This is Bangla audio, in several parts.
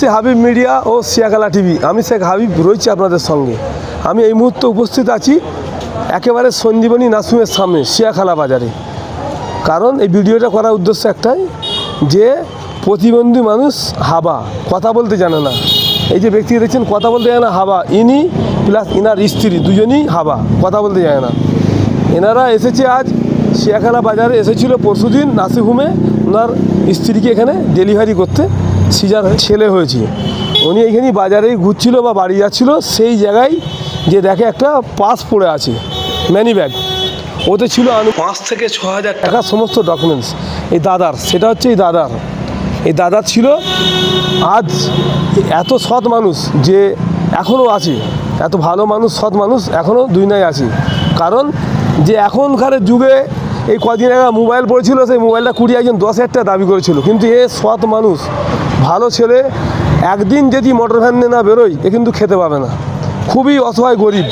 সে হাবিব মিডিয়া ও সিয়াকালা টিভি। আমি শেখ হাবিব রয়েছি আপনাদের সঙ্গে। আমি এই মুহূর্তে উপস্থিত আছি একেবারে সঞ্জীবনী নাসুমের সামনে, সিয়াখালা বাজারে। কারণ এই ভিডিওটা করার উদ্দেশ্য একটাই, যে প্রতিবন্ধী মানুষ হাবা, কথা বলতে জানে না। এই যে ব্যক্তি দেখছেন, কথা বলতে জানে না, হাবা। ইনি প্লাস ইনার স্ত্রী, দুজনই হাবা, কথা বলতে জানে না। এনারা এসেছে আজ শিয়াখালা বাজারে, এসেছিল পরশুদিন নাসিহুমে ওনার স্ত্রীকে এখানে ডেলিভারি করতে। সিজার হয়ে ছেলে হয়েছে উনি এইখানে বাজারেই ঘুরছিল বা বাড়ি যাচ্ছিল সেই জায়গায় যে দেখে একটা পাস পড়ে আছে ম্যানি ব্যাগ। ওতে ছিল আনু পাঁচ থেকে ছ হাজার টাকা। সমস্ত ডকুমেন্টস এই দাদার সেটা হচ্ছে এই দাদার। এই দাদার ছিল আজ এত সৎ মানুষ যে এখনও আছে। এত ভালো মানুষ সৎ মানুষ এখনও দুই নাই আছে। কারণ যে এখনকার যুগে এই কদিন আগে মোবাইল পড়েছিল, সেই মোবাইলটা কুড়ি একজন দশ হাজার দাবি করেছিল। কিন্তু এ সৎ মানুষ, ভালো ছেলে, একদিন যদি মোটর ভ্যান নিয়ে না বেরোয়, এ কিন্তু খেতে পাবে না। খুবই অসহায় গরিব।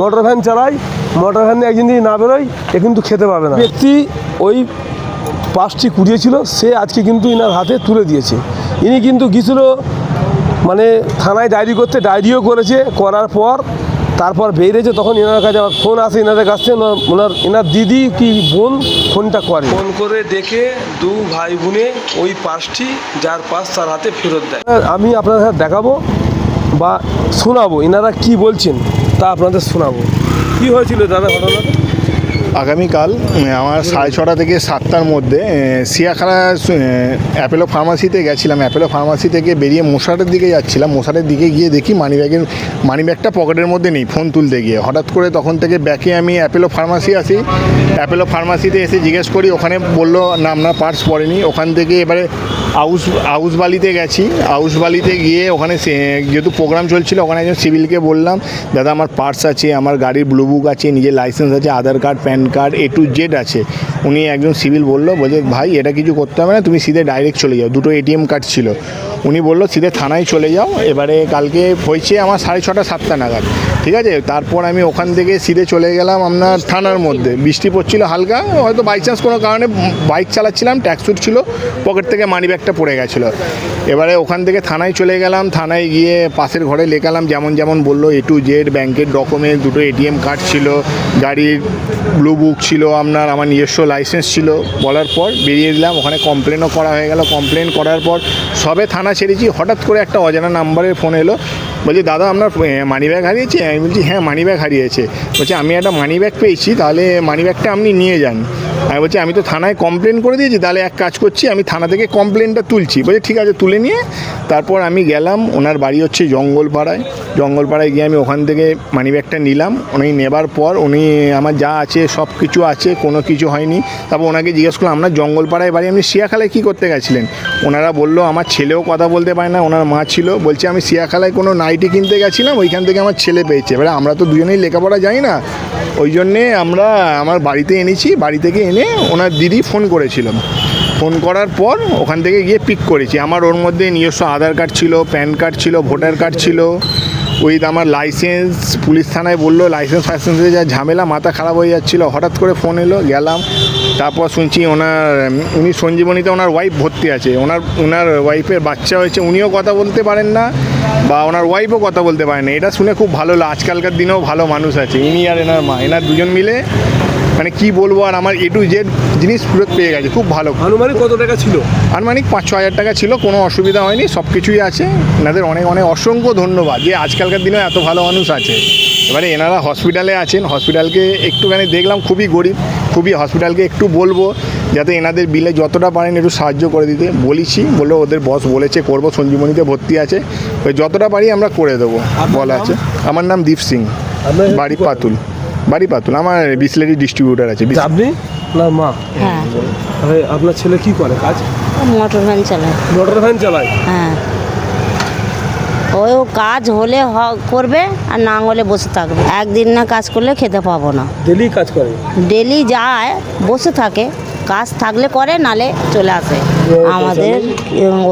মোটর ভ্যান চালায়, মোটর ভ্যান একদিন যদি না বেরোয়, এ কিন্তু খেতে পাবে না। ব্যক্তি ওই পাঁচটি কুড়িয়েছিল, সে আজকে কিন্তু ইনার হাতে তুলে দিয়েছে। ইনি কিন্তু গিয়েছিল মানে থানায় ডায়েরি করতে, ডায়েরিও করেছে, করার পর তারপর বেরিয়েছে তখন এনার কাছে আমার ফোন আসে এনাদের কাছে ওনার- এনার দিদি কি বোন? ফোনটা করে। ফোন করে দেখে দু ভাই বোনে ওই পাঁচটি যার পাশ তার হাতে ফেরত দেয়। আমি আপনাদের সাথে দেখাবো বা শোনাবো এনারা কি বলছেন তা আপনাদের শোনাবো। কি হয়েছিল দাদা ঘটনা আগামীকাল আমার সাড়ে ছটা থেকে সাতটার মধ্যে এ, সিয়াখালা অ্যাপেলো ফার্মাসিতে গেছিলাম। অ্যাপেলো ফার্মাসি থেকে বেরিয়ে মশারের দিকে যাচ্ছিলাম। মশারের দিকে গিয়ে দেখি মানিব্যাগের মানিব্যাগটা পকেটের মধ্যে নেই ফোন তুলতে গিয়ে। হঠাৎ করে তখন থেকে ব্যাকে আমি অ্যাপেলো ফার্মাসি আসি। অ্যাপেলো ফার্মাসিতে এসে জিজ্ঞেস করি ওখানে বলল না আপনার পার্স পড়েনি। ওখান থেকে এবারে আউস আউসবালিতে গেছি। আউসবালিতে গিয়ে ওখানে যেহেতু প্রোগ্রাম চলছিল ওখানে একজন সিভিলকে বললাম দাদা আমার পার্স আছে আমার গাড়ির ব্লু বুক আছে নিজের লাইসেন্স আছে Aadhaar card PAN card A to Z আছে। উনি একজন সিভিল বলল, বলছে, ভাই, এটা কিছু করতে হবে না, তুমি সিধে ডাইরেক্ট চলে যাও। দুটো এটিএম কার্ড ছিল। উনি বলল, সিধে থানায় চলে যাও। এবারে কালকে হয়েছে আমার সাড়ে ছটা, সাতটা নাগাদ। ঠিক আছে? তারপর আমি ওখান থেকে সিধে চলে গেলাম আপনার থানার মধ্যে। বৃষ্টি পড়ছিল হালকা, হয়তো বাই চান্স কোনো কারণে বাইক চালাচ্ছিলাম ট্যাক্সুট ছিল পকেট থেকে মানি ব্যাগটা পড়ে গেছিল। এবারে ওখান থেকে থানায় চলে গেলাম, থানায় গিয়ে পাশের ঘরে লেখালাম, যেমন যেমন বলল এ টু জেড ব্যাংকের ডকুমেন্ট দুটো এটিএম কার্ড ছিল, গাড়ির ব্লু বুক ছিল আপনার, আমার নিজস্ব লাইসেন্স ছিল। বলার পর বেরিয়ে দিলাম, ওখানে কমপ্লেনও করা হয়ে গেল। কমপ্লেন করার পর সবে থানা ছেড়েছি হঠাৎ করে একটা অজানা নাম্বারের ফোন এলো। বলছি, দাদা আপনার মানি ব্যাগ হারিয়েছে? আমি বলছি হ্যাঁ মানি ব্যাগ হারিয়েছে। বলছে, আমি একটা মানি ব্যাগ পেয়েছি, তাহলে মানি ব্যাগটা আপনি নিয়ে যান। আমি বলছি, আমি তো থানায় কমপ্লেন করে দিয়েছি, তাহলে এক কাজ করছি, আমি থানা থেকে কমপ্লেনটা তুলছি। বলছি, ঠিক আছে, তুলে নিয়ে তারপর আমি গেলাম, ওনার বাড়ি হচ্ছে জঙ্গলপাড়ায়। জঙ্গলপাড়ায় গিয়ে আমি ওখান থেকে মানি ব্যাগটা নিলাম। উনি নেবার পর, উনি আমার যা আছে, সব কিছু আছে, কোনো কিছু হয়নি। তারপর ওনাকে জিজ্ঞেস করলাম, আপনার জঙ্গলপাড়ায় বাড়ি? আপনি শিয়াখালায় কী করতে গেছিলেন? ওনারা বলল, আমার ছেলেও কথা বলতে পারে না, ওনার মা ছিল। বলছে, আমি শিয়াখালায় কোনো নাইটি কিনতে গেছিলাম, ওইখান থেকে আমার ছেলে পেয়েছে। এবারে আমরা তো দুজনেই লেখাপড়া যাই না, ওই জন্যে আমরা আমার বাড়িতে এনেছি, বাড়ি থেকে এনে ওনার দিদি ফোন করেছিলাম ফোন করার পর ওখান থেকে গিয়ে পিক করেছি। আমার ওর মধ্যে নিজস্ব আধার কার্ড ছিল, প্যান কার্ড ছিল, ভোটার কার্ড ছিল। উইথ আমার লাইসেন্স, পুলিশ থানায় বলল, লাইসেন্স ফাইসেন্সে যা ঝামেলা, মাথা খারাপ হয়ে যাচ্ছিল। হঠাৎ করে ফোন এলো, গেলাম। তারপর শুনছি ওনার, উনি সঞ্জীবনীতে ওনার ওয়াইফ ভর্তি আছে। ওনার ওনার ওয়াইফের বাচ্চা হয়েছে, উনিও কথা বলতে পারেন না, বা ওনার ওয়াইফও কথা বলতে পারেন না। এটা শুনে খুব ভালো আজকালকার দিনেও ভালো মানুষ আছে। ইনি আর এনার মা, এনার দুজন মিলে মানে কি বলব আর আমার এ টু জেড জিনিস ফেরত পেয়ে গেছে খুব ভালো। আনুমানিক কত টাকা ছিল? আনুমানিক পাঁচ ছ হাজার টাকা ছিল কোনো অসুবিধা হয়নি সব কিছুই আছে। এনাদের অনেক অনেক অসংখ্য ধন্যবাদ যে আজকালকার দিনে এত ভালো মানুষ আছে। এবারে এনারা হসপিটালে আছেন হসপিটালকে একটুখানি দেখলাম খুবই গরিব খুবই হসপিটালকে একটু বলব যাতে এনাদের বিলে যতটা পারেন একটু সাহায্য করে দিতে। বলেছি বলল ওদের বস বলেছে করব সঞ্জীবনীতে ভর্তি আছে। ওই যতটা পারি আমরা করে দেবো বলা আছে। আমার নাম দীপ সিং বাড়ি পাতুল। বাড়ি পাতুল আমার বিসলেরি ডিস্ট্রিবিউটার আছে আপনি? না মা। হ্যাঁ। তাহলে আপনার ছেলে কি করে? কাজ? মোটর ভ্যান চালায়। মোটর ভ্যান চালায়? হ্যাঁ। ওই ও কাজ হলে করবে আর না হলে বসে থাকবে। একদিন না কাজ করলে খেতে পাবো না। ডেলি কাজ করে? ডেলি যায় বসে থাকে। কাজ থাকলে করে নালে চলে আসে। আমাদের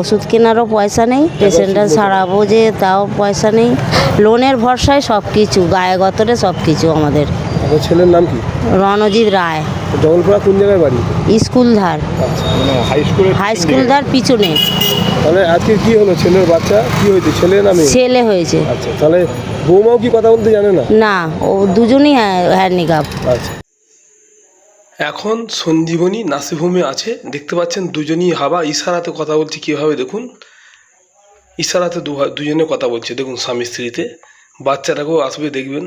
ওষুধ কেনারও পয়সা নেই। পেশেন্টটা সারাবো যে তাও পয়সা নেই। লোনের ভরসায় সব কিছু গায়ে গতরে সব কিছু আমাদের। আপনার ছেলের নাম কি? রণজিৎ রায়। জঙ্গলপাড়া কোন জায়গায় বাড়ি? স্কুল ধার মানে হাই স্কুলে হাই স্কুল ধার পিছনে। তাহলে আজকে কি হলো? ছেলের বাচ্চা? কি হয়েছে? ছেলে না মেয়ে? ছেলে হয়েছে। আচ্ছা তাহলে বৌমাও কি কথা বলতে জানে না? না ও দুজনই হ্যান্ডিক্যাপ আচ্ছা। এখন সঞ্জীবনী নাসিভূমি আছে। দেখতে পাচ্ছেন দুজনই হাবা। ইশারাতে কথা বলছে কীভাবে দেখুন? ইশারাতে দু দুজনে কথা বলছে। দেখুন স্বামী স্ত্রীতে। বাচ্চাটাকেও আসবে দেখবেন।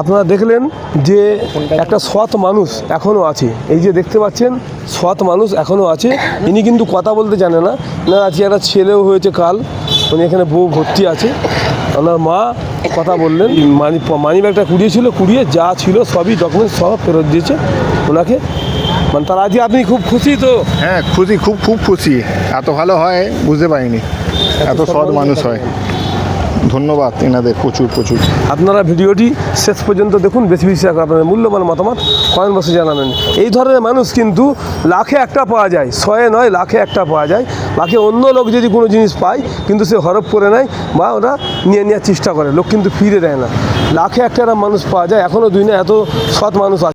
আপনারা দেখলেন যে একটা সৎ মানুষ এখনও আছে। এই যে দেখতে পাচ্ছেন সৎ মানুষ এখনও আছে। ইনি কিন্তু কথা বলতে জানে না। না আজকে একটা ছেলেও হয়েছে কাল। উনি এখানে বউ ভর্তি আছে। ওনার মা কথা বললেন। মানি মানি ব্যাগটা কুড়িয়েছিল কুড়িয়ে যা ছিল সবই ডকুমেন্ট সব ফেরত দিয়েছে ওনাকে। মানে তার আজকে আপনি খুব খুশি তো? হ্যাঁ খুশি খুব খুব খুশি। এত ভালো হয় বুঝতে পারিনি। এত সৎ মানুষ হয়। ধন্যবাদ, এনাদের প্রচুর প্রচুর। আপনারা ভিডিওটি শেষ পর্যন্ত দেখুন, বেশি বেশি আপনাদের মূল্যবান মতামত কমেন্ট বক্সে জানাবেন। এই ধরনের মানুষ কিন্তু লাখে একটা পাওয়া যায় শয়ে নয়, লাখে একটা পাওয়া যায়। লাখে অন্য লোক যদি কোনো জিনিস পায়, কিন্তু সে হরপ করে নেয় বা ওরা নিয়ে নেওয়ার চেষ্টা করে, লোক কিন্তু ফিরে দেয় না। লাখে একটা মানুষ পাওয়া যায় এখনও দুই না, এত সৎ মানুষ